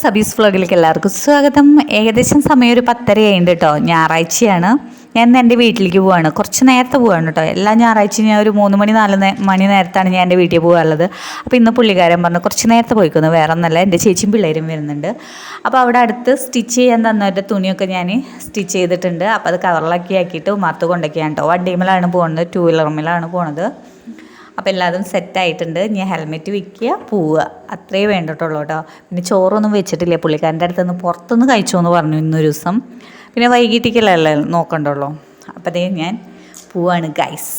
സബീസ് ഫ്ലോഗിലേക്ക് എല്ലാവർക്കും സ്വാഗതം. ഏകദേശം സമയം ഒരു പത്തരയായിട്ടുണ്ട് കേട്ടോ ഞായറാഴ്ചയാണ്. ഞാൻ ഇന്ന് എന്റെ വീട്ടിലേക്ക് പോവാണ്. കുറച്ച് നേരത്തെ പോവാണ് കേട്ടോ എല്ലാ ഞായറാഴ്ചയും ഞാൻ ഒരു മൂന്ന് മണി നാല് മണി നേരത്താണ് ഞാൻ എന്റെ വീട്ടിൽ പോകാറുള്ളത് അപ്പോൾ ഇന്ന് പുള്ളിക്കാരൻ പറഞ്ഞു കുറച്ച് നേരത്തെ പോയിക്കുന്നു. വേറെ ഒന്നല്ല എന്റെ ചേച്ചിയും പിള്ളേരും വരുന്നുണ്ട്. അപ്പോൾ അവിടെ അടുത്ത് സ്റ്റിച്ച് ചെയ്യാൻ തന്നവരുടെ തുണിയൊക്കെ ഞാൻ സ്റ്റിച്ച് ചെയ്തിട്ടുണ്ട്. അപ്പോൾ അത് കവറിലൊക്കെ ആക്കിയിട്ട് മറത്ത് കൊണ്ടൊക്കെയാണ് കേട്ടോ വണ്ടിമേലാണ് പോകുന്നത് ടൂ വീലറുമിലാണ് പോണത്. അപ്പോൾ എല്ലാതും സെറ്റായിട്ടുണ്ട് ഞാൻ ഹെൽമെറ്റ് വിൽക്കുക പോവുക. അത്രയേ വേണ്ടിട്ടുള്ളൂ കേട്ടോ. പിന്നെ ചോറൊന്നും വെച്ചിട്ടില്ല. പുള്ളിക്കാരന്റെ അടുത്ത് നിന്ന് പുറത്തുനിന്ന് കഴിച്ചു എന്ന് പറഞ്ഞു ഇന്നൊരു ദിവസം പിന്നെ വൈകിട്ടേക്കല്ലേ നോക്കണ്ടുള്ളൂ അപ്പോൾ അതേ ഞാൻ പോവാണ് ഗൈസ്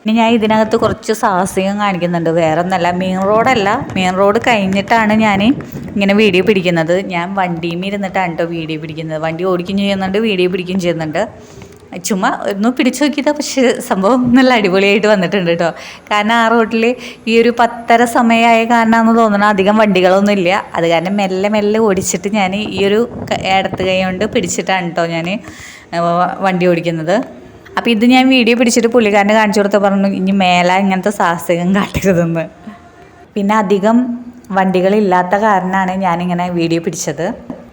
പിന്നെ ഞാൻ ഇതിനകത്ത് കുറച്ച് സാഹസികം കാണിക്കുന്നുണ്ട്. വേറെ ഒന്നല്ല മെയിൻ റോഡല്ല മെയിൻ റോഡ് കഴിഞ്ഞിട്ടാണ് ഞാൻ ഇങ്ങനെ വീഡിയോ പിടിക്കുന്നത്. ഞാൻ വണ്ടിയും ഇരുന്നിട്ടാണ് കേട്ടോ വീഡിയോ പിടിക്കുന്നത്. വണ്ടി ഓടിക്കുകയും ചെയ്യുന്നുണ്ട് വീഡിയോ പിടിക്കുകയും ചെയ്യുന്നുണ്ട്. ചുമ്മാ ഒന്ന് പിടിച്ചു നോക്കിയതാ പക്ഷേ സംഭവം നല്ല അടിപൊളിയായിട്ട് വന്നിട്ടുണ്ട് കേട്ടോ കാരണം ആ റോട്ടിൽ ഈ ഒരു പത്തര സമയമായ കാരണമെന്ന് തോന്നണം അധികം വണ്ടികളൊന്നും ഇല്ല. അത് കാരണം മെല്ലെ മെല്ലെ ഓടിച്ചിട്ട് ഞാൻ ഈ ഒരു ഇടത്ത് കൈ കൊണ്ട് പിടിച്ചിട്ടാണ് കേട്ടോ ഞാൻ വണ്ടി ഓടിക്കുന്നത്. അപ്പോൾ ഇത് ഞാൻ വീഡിയോ പിടിച്ചിട്ട് പുള്ളിക്കാരനെ കാണിച്ചു കൊടുത്ത് പറഞ്ഞു ഇനി മേല ഇങ്ങനത്തെ സാഹസികം കാട്ടരുതെന്ന്. പിന്നെ അധികം വണ്ടികളില്ലാത്ത കാരണമാണ് ഞാനിങ്ങനെ വീഡിയോ പിടിച്ചത്.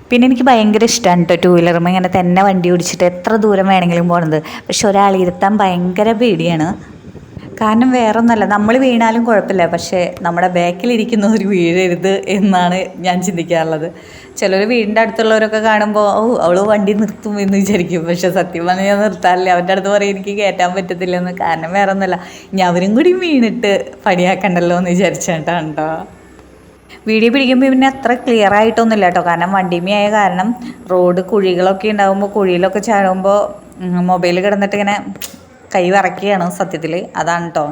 പിന്നെ എനിക്ക് ഭയങ്കര ഇഷ്ടമാണ് കേട്ടോ ടൂ വീലറും ഇങ്ങനെ തന്നെ വണ്ടി ഓടിച്ചിട്ട് എത്ര ദൂരം വേണമെങ്കിലും പോകുന്നത് പക്ഷെ ഒരാൾ ഇരുത്താൻ ഭയങ്കര പേടിയാണ്. കാരണം വേറെ ഒന്നല്ല നമ്മൾ വീണാലും കുഴപ്പമില്ല. പക്ഷേ നമ്മുടെ ബാക്കിലിരിക്കുന്ന ഒരു വീഴരുത് എന്നാണ് ഞാൻ ചിന്തിക്കാറുള്ളത്. ചിലർ വീടിന്റെ അടുത്തുള്ളവരൊക്കെ കാണുമ്പോൾ ഓ അവൾ വണ്ടി നിർത്തും എന്ന് വിചാരിക്കും. പക്ഷെ സത്യം പറഞ്ഞാൽ ഞാൻ നിർത്താറില്ല. അവന്റെ അടുത്ത് പറയും എനിക്ക് കയറ്റാൻ പറ്റത്തില്ലെന്ന്. കാരണം വേറെ ഒന്നല്ല ഇനി അവരും കൂടി വീണിട്ട് പണിയാക്കണ്ടല്ലോ എന്ന് വിചാരിച്ചിട്ടാണ് കേട്ടോ വീഡിയോ പിടിക്കുമ്പോൾ പിന്നെ അത്ര ക്ലിയർ ആയിട്ടൊന്നുമില്ല കേട്ടോ. കാരണം വണ്ടിമയായ കാരണം റോഡ് കുഴികളൊക്കെ ഉണ്ടാകുമ്പോൾ കുഴിയിലൊക്കെ ചാടുമ്പോൾ മൊബൈൽ കിടന്നിട്ട് ഇങ്ങനെ കൈ വറക്കുകയാണ് സത്യത്തിൽ അതാണ് കേട്ടോ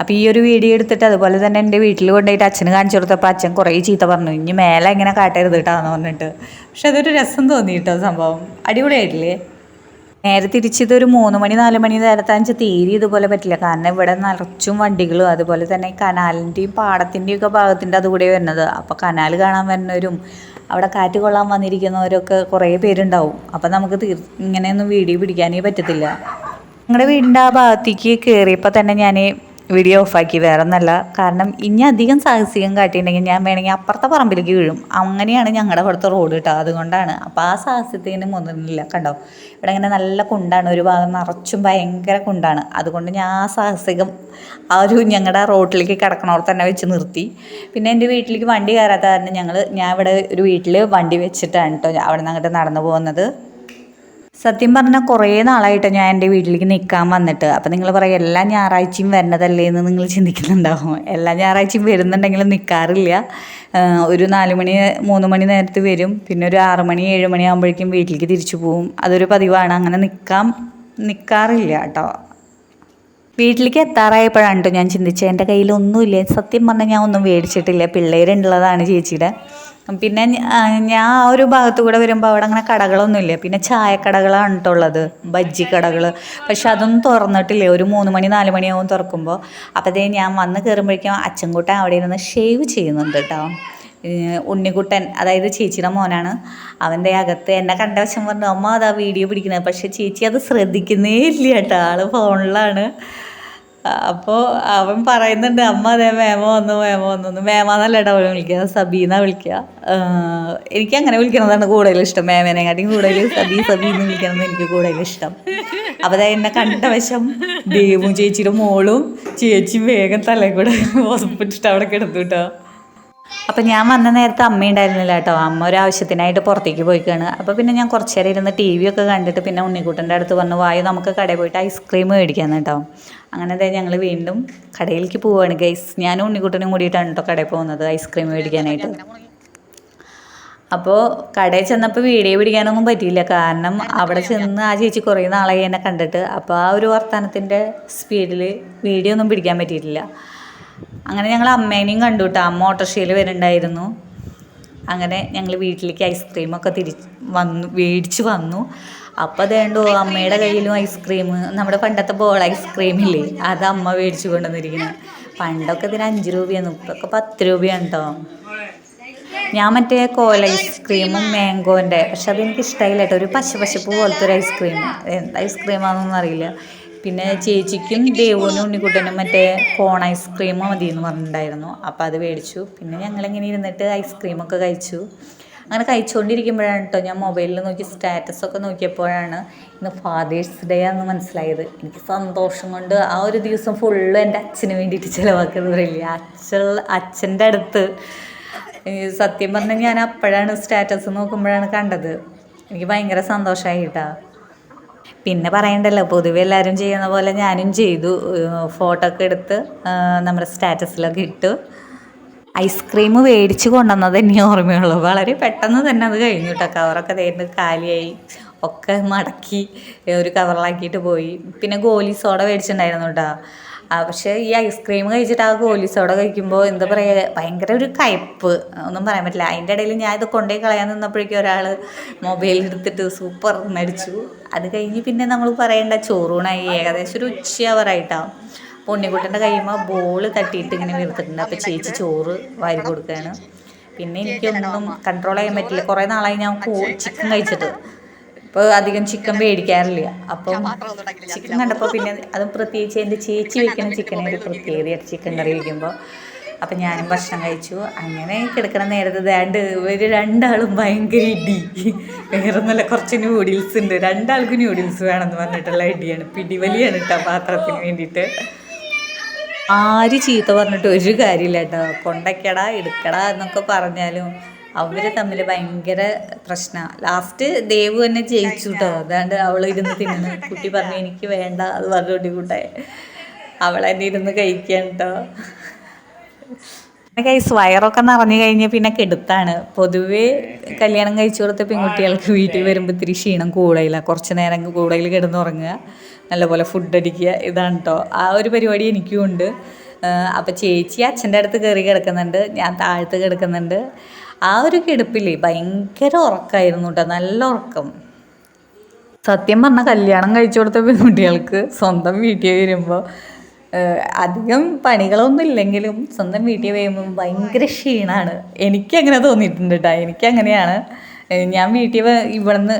അപ്പോൾ ഈ ഒരു വീഡിയോ എടുത്തിട്ട് അതുപോലെ തന്നെ എന്റെ വീട്ടിൽ കൊണ്ടുപോയിട്ട് അച്ഛന് കാണിച്ചു കൊടുത്തപ്പോൾ അച്ഛൻ കുറേ ചീത്ത പറഞ്ഞു. ഇനി മേലെ ഇങ്ങനെ കാട്ടരുത് കേട്ടോ എന്ന് പറഞ്ഞിട്ട്. പക്ഷെ അതൊരു രസം തോന്നി കേട്ടോ സംഭവം. അടിപൊളിയായിട്ടില്ലേ? നേരെ തിരിച്ചിതൊരു മൂന്ന് മണി നാല് മണി നേരത്താന്ന് വെച്ചാൽ തീരെ ഇതുപോലെ പറ്റില്ല. കാരണം ഇവിടെ നിറച്ചും വണ്ടികളും അതുപോലെ തന്നെ കനാലിന്റെയും പാടത്തിന്റെയും ഒക്കെ ഭാഗത്തിന്റെ അതുകൂടെ വരുന്നത്. അപ്പോൾ കനാൽ കാണാൻ വരുന്നവരും അവിടെ കാറ്റ് കൊള്ളാൻ വന്നിരിക്കുന്നവരൊക്കെ കുറേ പേരുണ്ടാവും. അപ്പം നമുക്ക് തീർ ഇങ്ങനെയൊന്നും വീഡിയോ പിടിക്കാനേ പറ്റത്തില്ല. ഞങ്ങളുടെ വീടിന്റെ ആ ഭാഗത്തേക്ക് കയറിയപ്പോൾ തന്നെ ഞാൻ വീഡിയോ ഓഫാക്കി വേറെ ഒന്നല്ല കാരണം ഇനി അധികം സാഹസികം കാട്ടിയിട്ടുണ്ടെങ്കിൽ ഞാൻ വേണമെങ്കിൽ അപ്പുറത്തെ പറമ്പിലേക്ക് വീഴും. അങ്ങനെയാണ് ഞങ്ങളുടെ അവിടുത്തെ റോഡ് കേട്ടോ അതുകൊണ്ടാണ്. അപ്പോൾ ആ സാഹസ്യത്തിന് മുന്നില്ല കണ്ടോ? ഇവിടെ ഇങ്ങനെ നല്ല കുണ്ടാണ്. ഒരു ഭാഗം നിറച്ചും ഭയങ്കര കുണ്ടാണ്. അതുകൊണ്ട് ഞാൻ ആ സാഹസികം ആ ഒരു ഞങ്ങളുടെ റോഡിലേക്ക് കിടക്കണോർ തന്നെ വെച്ച് നിർത്തി. പിന്നെ എന്റെ വീട്ടിലേക്ക് വണ്ടി കയറാത്ത കാരണം ഞങ്ങൾ ഞാൻ ഇവിടെ ഒരു വീട്ടിൽ വണ്ടി വെച്ചിട്ടാണ് കേട്ടോ അവിടെ നിന്ന് അങ്ങോട്ട് നടന്നു പോകുന്നത്. സത്യം പറഞ്ഞാൽ കുറേ നാളായിട്ട് ഞാൻ എന്റെ വീട്ടിലേക്ക് നിൽക്കാൻ വന്നിട്ട്. അപ്പം നിങ്ങൾ പറയും എല്ലാ ഞായറാഴ്ചയും വരണതല്ലേ എന്ന് നിങ്ങൾ ചിന്തിക്കുന്നുണ്ടാവും. എല്ലാ ഞായറാഴ്ചയും വരുന്നുണ്ടെങ്കിലും നിൽക്കാറില്ല ഒരു നാല് മണി മൂന്ന് മണി നേരത്ത് വരും. പിന്നെ ഒരു ആറ് മണി ഏഴ് മണി ആകുമ്പോഴേക്കും വീട്ടിലേക്ക് തിരിച്ചു പോവും. അതൊരു പതിവാണ്. അങ്ങനെ നിൽക്കാൻ നിൽക്കാറില്ല കേട്ടോ. വീട്ടിലേക്ക് എത്താറായപ്പോഴാണ് കേട്ടോ ഞാൻ ചിന്തിച്ചത്. എന്റെ കയ്യിൽ ഒന്നുമില്ല സത്യം പറഞ്ഞാൽ ഞാൻ ഒന്നും മേടിച്ചിട്ടില്ല. പിള്ളേരുണ്ടുള്ളതാണ് ചേച്ചിയുടെ. പിന്നെ ഞാൻ ആ ഒരു ഭാഗത്തു കൂടെ വരുമ്പോൾ അവിടെ അങ്ങനെ കടകളൊന്നുമില്ല. പിന്നെ ചായക്കടകളാണ് കേട്ടോ ഉള്ളത്. ബജ്ജി കടകൾ പക്ഷെ അതൊന്നും തുറന്നിട്ടില്ല. ഒരു മൂന്ന് മണി നാല് മണിയാവും തുറക്കുമ്പോൾ അപ്പോഴത്തേ ഞാൻ വന്ന് കയറുമ്പോഴേക്കും അച്ചൻകുട്ടൻ അവിടെ ഇരുന്ന് ഷേവ് ചെയ്യുന്നുണ്ട് കേട്ടോ ഉണ്ണിക്കുട്ടൻ അതായത് ചേച്ചിയുടെ മോനാണ്. അവന്റെ അകത്ത് എന്നെ കണ്ട വശം പറഞ്ഞു അമ്മ അതാ വീഡിയോ പിടിക്കുന്നത്. പക്ഷെ ചേച്ചി അത് ശ്രദ്ധിക്കുന്നേ ഇല്ല കേട്ടോ ആൾ ഫോണിലാണ് അപ്പോൾ അവൻ പറയുന്നുണ്ട് അമ്മ അതേ മേമ വന്നു മേമ വന്നു. മേമാന്നല്ല എന്നല്ല അവനെ വിളിക്കുക സബീന വിളിക്കുക. എനിക്ക് അങ്ങനെ വിളിക്കണതാണ് കൂടുതൽ ഇഷ്ടം. മേമേനെക്കാട്ടിയും കൂടുതൽ സബി സബി വിളിക്കുന്നത് എനിക്ക് കൂടുതൽ ഇഷ്ടം. അപ്പോൾ അതായത് എന്നെ കണ്ട വശം ദേവും ചേച്ചിയുടെ മോളും ചേച്ചിയും വേഗം തലേ കൂടെ ഹോസ്പിറ്റലിട്ട് അവിടെ കിടന്നു കേട്ടോ. അപ്പം ഞാൻ വന്ന നേരത്തെ അമ്മ ഉണ്ടായിരുന്നില്ല കേട്ടോ. അമ്മ ഒരു ആവശ്യത്തിനായിട്ട് പുറത്തേക്ക് പോയിക്കാണ്. അപ്പോൾ പിന്നെ ഞാൻ കുറച്ച് നേരം ഇരുന്ന് ടി വി ഒക്കെ കണ്ടിട്ട് പിന്നെ ഉണ്ണിക്കുട്ടന്റെ അടുത്ത് വന്ന് വായു നമുക്ക് കടയിൽ പോയിട്ട് ഐസ്ക്രീം മേടിക്കാന്ന് കേട്ടോ. അങ്ങനെ ദേ ഞങ്ങൾ വീണ്ടും കടയിലേക്ക് പോവുകയാണ് ഗൈസ് ഞാനും ഉണ്ണിക്കുട്ടനും കൂടിയിട്ടാണ് കേട്ടോ കടയിൽ പോകുന്നത് ഐസ്ക്രീം മേടിക്കാനായിട്ട്. അപ്പോൾ കടയിൽ ചെന്നപ്പോൾ വീഡിയോ പിടിക്കാനൊന്നും പറ്റിയില്ല. കാരണം അവിടെ ചെന്ന് ആ ചേച്ചി കുറേ നാളായി എന്നെ കണ്ടിട്ട്. അപ്പോൾ ആ ഒരു വർത്തമാനത്തിന്റെ സ്പീഡിൽ വീഡിയോ ഒന്നും പിടിക്കാൻ പറ്റിയിട്ടില്ല. അങ്ങനെ ഞങ്ങൾ അമ്മേനെയും കണ്ടു കേട്ടോ അമ്മ ഓട്ടോറിക്ഷയിൽ വരുന്നുണ്ടായിരുന്നു. അങ്ങനെ ഞങ്ങൾ വീട്ടിലേക്ക് ഐസ്ക്രീമൊക്കെ തിരിച്ച് വന്നു മേടിച്ച് വന്നു. അപ്പോൾ അതേണ്ടോ അമ്മയുടെ കയ്യിലും ഐസ്ക്രീം നമ്മുടെ പണ്ടത്തെ ബോൾ ഐസ്ക്രീം ഇല്ലേ? അത് അമ്മ മേടിച്ച് കൊണ്ടുവന്നിരിക്കുന്നത് പണ്ടൊക്കെ ഇതിന് അഞ്ച് രൂപയാണ് ഇപ്പൊക്കെ പത്ത് രൂപയാണ് കേട്ടോ ഞാൻ മറ്റേ കോല ഐസ്ക്രീമും മാംഗോന്റെ പക്ഷെ അതെനിക്ക് ഇഷ്ടമായില്ല കേട്ടോ ഒരു പശ പശപ്പ് പോലത്തെ ഒരു ഐസ്ക്രീം എന്ത് ഐസ്ക്രീമാണെന്നൊന്നും അറിയില്ല. പിന്നെ ചേച്ചിക്കും ദേവുവിനും ഉണ്ണിക്കുട്ടനും മറ്റേ കോൺ ഐസ്ക്രീം മതി എന്ന് പറഞ്ഞിട്ടുണ്ടായിരുന്നു. അപ്പോൾ അത് മേടിച്ചു. പിന്നെ ഞങ്ങളിങ്ങനെ ഇരുന്നിട്ട് ഐസ്ക്രീമൊക്കെ കഴിച്ചു. അങ്ങനെ കഴിച്ചുകൊണ്ടിരിക്കുമ്പോഴാണ് കേട്ടോ ഞാൻ മൊബൈലിൽ നോക്കി സ്റ്റാറ്റസ് ഒക്കെ നോക്കിയപ്പോഴാണ് ഇന്ന് ഫാദേഴ്സ് ഡേ ആണെന്ന് മനസ്സിലായത്. എനിക്ക് സന്തോഷം കൊണ്ട് ആ ഒരു ദിവസം ഫുള്ള് എന്റെ അച്ഛന് വേണ്ടിയിട്ട് ചിലവാക്കുന്നത് പറയില്ല? അച്ഛൻ അച്ഛന്റെ അടുത്ത്. സത്യം പറഞ്ഞാൽ ഞാൻ അപ്പോഴാണ് സ്റ്റാറ്റസ് നോക്കുമ്പോഴാണ് കണ്ടത്. എനിക്ക് ഭയങ്കര സന്തോഷമായി കേട്ടോ പിന്നെ പറയണ്ടല്ലോ പൊതുവെ എല്ലാവരും ചെയ്യുന്ന പോലെ ഞാനും ചെയ്തു. ഫോട്ടോ ഒക്കെ എടുത്ത് നമ്മുടെ സ്റ്റാറ്റസിലൊക്കെ ഇട്ടു. ഐസ്ക്രീം മേടിച്ച് കൊണ്ടുവന്നത് തന്നെ ഓർമ്മയുള്ളൂ. വളരെ പെട്ടെന്ന് തന്നെ അത് കഴിഞ്ഞു കേട്ടോ കവറൊക്കെ തേർന്ന് കാലിയായി ഒക്കെ മടക്കി ഒരു കവറിലാക്കിയിട്ട് പോയി. പിന്നെ ഗോലി സോഡ മേടിച്ചിട്ടുണ്ടായിരുന്നു കേട്ടോ പക്ഷേ ഈ ഐസ്ക്രീം കഴിച്ചിട്ട് ആ ഗോലി സോഡ കഴിക്കുമ്പോൾ എന്താ പറയുക ഭയങ്കര ഒരു കയ്പ്പ്. ഒന്നും പറയാൻ പറ്റില്ല. അതിന്റെ ഇടയിൽ ഞാൻ ഇത് കൊണ്ടുപോയി കളയാൻ നിന്നപ്പോഴേക്കും ഒരാൾ മൊബൈൽ എടുത്തിട്ട് സൂപ്പർ നടിച്ചു. അത് കഴിഞ്ഞ് പിന്നെ നമ്മൾ പറയേണ്ട ചോറൂണായി. ഏകദേശം ഒരു ഉച്ചയാവറായിട്ടാവും അപ്പോൾ ഉണ്ണിക്കുട്ടന്റെ കഴിയുമ്പോൾ ബോൾ തട്ടിയിട്ട് ഇങ്ങനെ വീർത്തിട്ടുണ്ട് അപ്പോൾ ചേച്ചി ചോറ് വാരി കൊടുക്കുകയാണ് പിന്നെ എനിക്കൊന്നും കൺട്രോൾ ചെയ്യാൻ പറ്റില്ല. കുറേ നാളായി ഞാൻ ചിക്കൻ കഴിച്ചിട്ട്. ഇപ്പോൾ അധികം ചിക്കൻ മേടിക്കാറില്ല അപ്പം ചിക്കൻ കണ്ടപ്പോൾ പിന്നെ അത് പ്രത്യേകിച്ച് എന്റെ ചേച്ചി വെക്കുന്ന ചിക്കനെ ഒരു പ്രത്യേകതയായിട്ട് ചിക്കൻ കറി വയ്ക്കുമ്പോൾ അപ്പം ഞാനും ഭക്ഷണം കഴിച്ചു. അങ്ങനെ കിടക്കണ നേരത്തെ ദാണ്ട് ഒരു രണ്ടാളും ഭയങ്കര ഇടി. വേറൊന്നുമല്ല കുറച്ച് ന്യൂഡിൽസ് ഉണ്ട്. രണ്ടാൾക്ക് ന്യൂഡിൽസ് വേണമെന്ന് പറഞ്ഞിട്ടുള്ള ഇടിയാണ്. പിടിവലിയാണ് കേട്ടോ പാത്രത്തിന് വേണ്ടിയിട്ട്. ആര് ചീത്ത പറഞ്ഞിട്ട് ഒരു കാര്യമില്ല കേട്ടോ കൊണ്ടക്കടാ എടുക്കടാ എന്നൊക്കെ പറഞ്ഞാലും അവർ തമ്മിൽ ഭയങ്കര പ്രശ്ന. ലാസ്റ്റ് ദേവ് തന്നെ ജയിച്ചു കേട്ടോ അതാണ്ട് അവൾ ഇരുന്ന് തിന്നുന്നു കുട്ടി പറഞ്ഞു എനിക്ക് വേണ്ട അത് പറഞ്ഞു കൂട്ടെ അവൾ തന്നെ ഇരുന്ന് കഴിക്കാൻ കേട്ടോ കൈസ് വയറൊക്കെ നിറഞ്ഞു കഴിഞ്ഞാൽ പിന്നെ കെടുത്താണ്. പൊതുവേ കല്യാണം കഴിച്ചു കൊടുത്ത പെൺകുട്ടികൾക്ക് വീട്ടിൽ വരുമ്പോൾ ഇത്തിരി ക്ഷീണം കൂടയില്ല കുറച്ച് നേരം കൂടുതൽ കിടന്നുറങ്ങുക. നല്ലപോലെ ഫുഡ് അടിക്കുക. ഇതാണ് കേട്ടോ ആ ഒരു പരിപാടി എനിക്കും ഉണ്ട് അപ്പം ചേച്ചി അച്ഛന്റെ അടുത്ത് കയറി കിടക്കുന്നുണ്ട് ഞാൻ താഴത്ത് കിടക്കുന്നുണ്ട്. ആ ഒരു കിടപ്പില്ലേ ഭയങ്കര ഉറക്കമായിരുന്നു കേട്ടോ നല്ല ഉറക്കം. സത്യം പറഞ്ഞാൽ കല്യാണം കഴിച്ചു കൊടുത്ത പെൺകുട്ടികൾക്ക് സ്വന്തം വീട്ടിൽ വരുമ്പോൾ അധികം പണികളൊന്നും ഇല്ലെങ്കിലും സ്വന്തം വീട്ടിൽ വരുമ്പോൾ ഭയങ്കര ക്ഷീണമാണ് എനിക്കങ്ങനെ തോന്നിയിട്ടുണ്ട് കേട്ടോ എനിക്കങ്ങനെയാണ്. ഞാൻ വീട്ടിൽ ഇവിടുന്ന്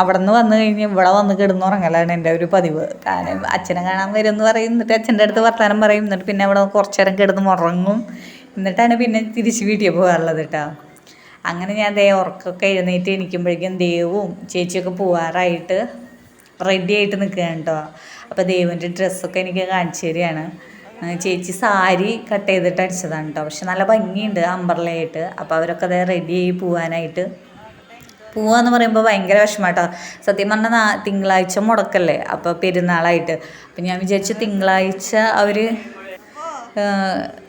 അവിടെ നിന്ന് വന്നു കഴിഞ്ഞ് ഇവിടെ വന്ന് കിടന്നുറങ്ങലാണ് എന്റെ ഒരു പതിവ്. കാരണം അച്ഛനെ കാണാൻ വരും എന്ന് പറയും എന്നിട്ട് അച്ഛന്റെ അടുത്ത് വർത്തമാനം പറയും എന്നിട്ട് പിന്നെ അവിടെ കുറച്ച് നേരം കിടന്ന് ഉറങ്ങും. എന്നിട്ടാണ് പിന്നെ തിരിച്ച് വീട്ടിൽ പോകാറുള്ളത് കേട്ടോ. അങ്ങനെ ഞാൻ ദേ ഉറക്കമൊക്കെ എഴുന്നേറ്റ് എനിക്കുമ്പോഴേക്കും ദേവും ചേച്ചിയൊക്കെ പോവാറായിട്ട് റെഡി ആയിട്ട് നിൽക്കുകയാണ് കേട്ടോ. അപ്പോൾ ദേവിന്റെ ഡ്രസ്സൊക്കെ എനിക്ക് കാണിച്ചു തരികയാണ്. ചേച്ചി സാരി കട്ട് ചെയ്തിട്ട് അടിച്ചതാണ് കേട്ടോ. പക്ഷെ നല്ല ഭംഗിയുണ്ട് അമ്പർലയായിട്ട്. അപ്പോൾ അവരൊക്കെ അതേ റെഡി ആയി പോവാനായിട്ട് പോവാന്ന് പറയുമ്പോൾ ഭയങ്കര വിഷമാട്ടോ. സത്യം പറഞ്ഞാൽ തിങ്കളാഴ്ച മുടക്കല്ലേ അപ്പോൾ പെരുന്നാളായിട്ട്. അപ്പം ഞാൻ വിചാരിച്ചു തിങ്കളാഴ്ച അവർ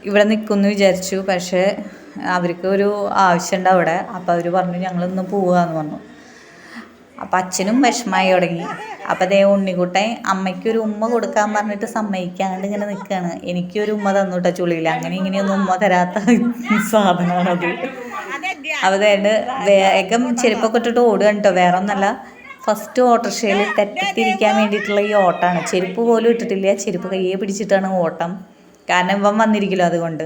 ഇവിടെ നിൽക്കുന്നു വിചാരിച്ചു. പക്ഷേ അവർക്ക് ഒരു ആവശ്യമുണ്ട് അവിടെ. അപ്പോൾ അവർ പറഞ്ഞു ഞങ്ങളിന്ന് പോവാന്ന് പറഞ്ഞു. അപ്പം അച്ഛനും വിഷമായി തുടങ്ങി. അപ്പം അതേ ഉണ്ണിക്കുട്ടൻ അമ്മയ്ക്കൊരു ഉമ്മ കൊടുക്കാൻ പറഞ്ഞിട്ട് സമ്മതിക്കാണ്ട് ഇങ്ങനെ നിൽക്കുകയാണ് എനിക്കൊരു ഉമ്മ തന്നു കേട്ടോ ചുളിയിൽ അങ്ങനെ ഇങ്ങനെയൊന്നും ഉമ്മ തരാത്ത സാധനമാണത് അവതായിട്ട് വേഗം ചെരുപ്പൊക്കെ ഇട്ടിട്ട് ഓടുകയാണ് കേട്ടോ. വേറെ ഒന്നല്ല ഫസ്റ്റ് ഓട്ടോറിക്ഷയിൽ തെറ്റത്തിരിക്കാൻ വേണ്ടിയിട്ടുള്ള ഈ ഓട്ടമാണ് ചെരുപ്പ് പോലും ഇട്ടിട്ടില്ല. ചെരുപ്പ് കയ്യെ പിടിച്ചിട്ടാണ് ഓട്ടം. കാരണം ഇവൻ വന്നിരിക്കലോ അതുകൊണ്ട്.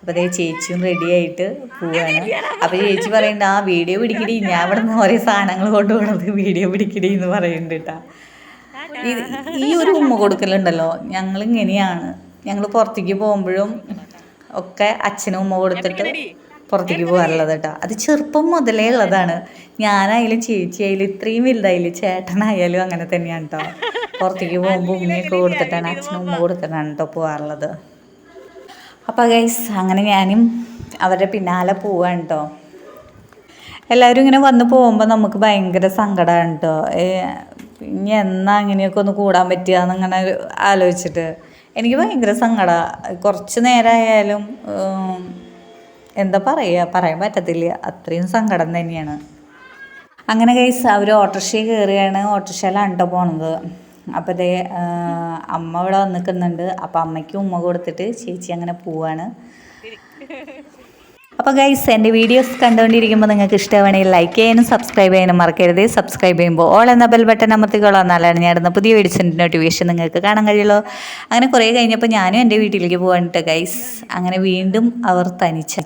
അപ്പോൾ അതേ ചേച്ചിയും റെഡിയായിട്ട് പോവാണ്. അപ്പോൾ ചേച്ചി പറയുന്നുണ്ട് ആ വീഡിയോ പിടിക്കടി. ഞാൻ ഇവിടെ നിന്ന് ഓരോ സാധനങ്ങൾ കൊണ്ടുപോകണത് വീഡിയോ പിടിക്കടി എന്ന് പറയുന്നുണ്ട് കേട്ടോ ഈ ഒരു ഉമ്മ കൊടുക്കലുണ്ടല്ലോ. ഞങ്ങൾ ഇങ്ങനെയാണ്. ഞങ്ങൾ പുറത്തേക്ക് പോകുമ്പോഴും ഒക്കെ അച്ഛനും ഉമ്മ കൊടുത്തിട്ട് പുറത്തേക്ക് പോകാറുള്ളത് കേട്ടോ. അത് ചെറുപ്പം മുതലേ ഉള്ളതാണ്. ഞാനായാലും ചേച്ചിയായാലും ഇത്രയും വലുതായാലും ചേട്ടനായാലും അങ്ങനെ തന്നെയാണ് കേട്ടോ പുറത്തേക്ക് പോകുമ്പോൾ ഉമ്മയൊക്കെ കൊടുത്തിട്ടാണ് അച്ഛനും ഉമ്മ കൊടുത്തിട്ടാണ് കേട്ടോ പോകാറുള്ളത്. അപ്പോൾ ഗൈസ് അങ്ങനെ ഞാനും അവരുടെ പിന്നാലെ പോവാണ് കേട്ടോ എല്ലാവരും ഇങ്ങനെ വന്ന് പോകുമ്പോൾ നമുക്ക് ഭയങ്കര സങ്കടമാണ് കേട്ടോ ഇനി എന്നാ അങ്ങനെയൊക്കെ ഒന്ന് കൂടാൻ പറ്റുക എന്നിങ്ങനെ ആലോചിച്ചിട്ട്. എനിക്ക് ഭയങ്കര സങ്കടമാണ് കുറച്ച് നേരമായാലും എന്താ പറയുക പറയാൻ പറ്റത്തില്ല. അത്രയും സങ്കടം തന്നെയാണ്. അങ്ങനെ കൈസ് അവർ ഓട്ടോറിക്ഷയിൽ കയറുകയാണ് ഓട്ടോറിക്ഷയിലാണ് കേട്ടോ പോണത്. അപ്പോൾ ദേ അമ്മ ഇവിടെ വന്ന് നിൽക്കുന്നുണ്ട് അപ്പോൾ അമ്മയ്ക്ക് ഉമ്മ കൊടുത്തിട്ട് ചേച്ചി അങ്ങനെ പോവാണ്. അപ്പോൾ ഗൈസ് എന്റെ വീഡിയോസ് കണ്ടുകൊണ്ടിരിക്കുമ്പോൾ നിങ്ങൾക്ക് ഇഷ്ടമാണെങ്കിൽ ലൈക്ക് ചെയ്യാനും സബ്സ്ക്രൈബ് ചെയ്യാനും മറക്കരുത്. സബ്സ്ക്രൈബ് ചെയ്യുമ്പോൾ ഓൾ എന്ന ബെൽ ബട്ടൺ അമർത്തിക്കോളാം. എന്നാലാണ് ഞാൻ ഇടുന്ന പുതിയ വീഡിയോസിന്റെ നോട്ടിഫിക്കേഷൻ നിങ്ങൾക്ക് കാണാൻ കഴിയുള്ളൂ. അങ്ങനെ കുറേ കഴിഞ്ഞപ്പോൾ ഞാനും എന്റെ വീട്ടിലേക്ക് പോകാനിട്ട് ഗൈസ് അങ്ങനെ വീണ്ടും അവർ തനിച്ച